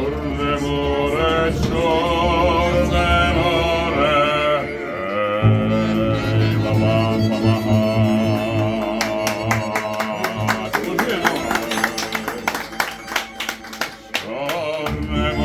Чорне море, чорне море, ей, ла-ла, ла-ла-ла. Чорне море,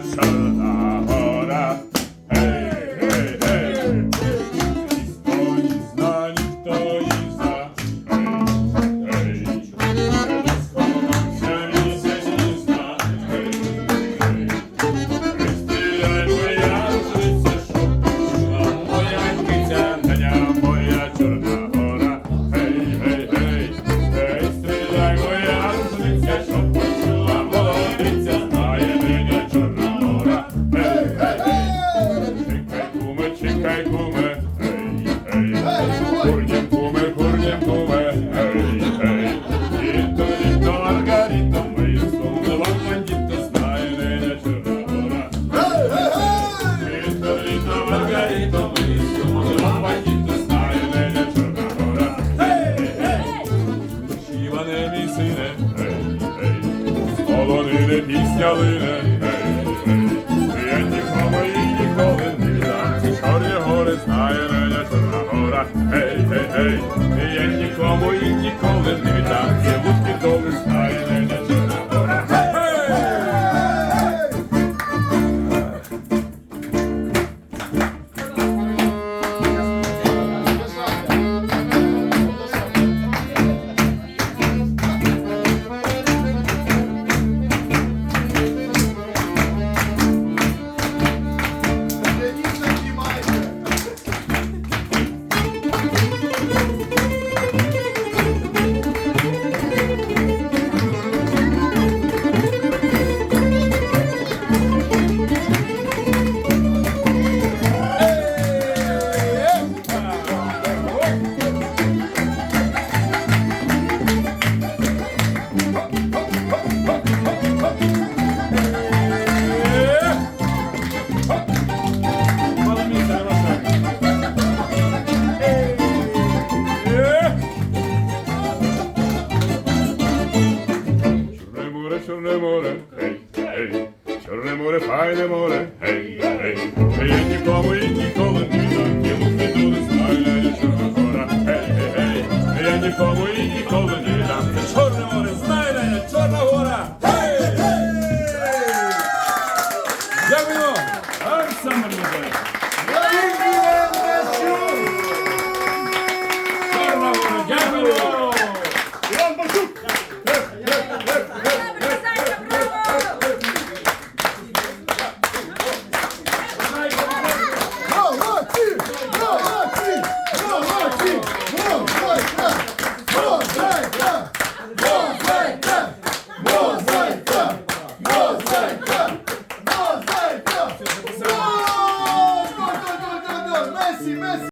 shall полонини пісня лине. Я нікому і ніколи не гори, знає мене чорна гора. біля море, гей, гей, я нікому і ніколи не віддам, йому піду не знаю, ляля чорна гора, гей, гей, я нікому і ніколи не віддам, це чорне море, знай, ляля, чорна гора, гей, гей! Дякую! Ансамбль! Go, Red Cup!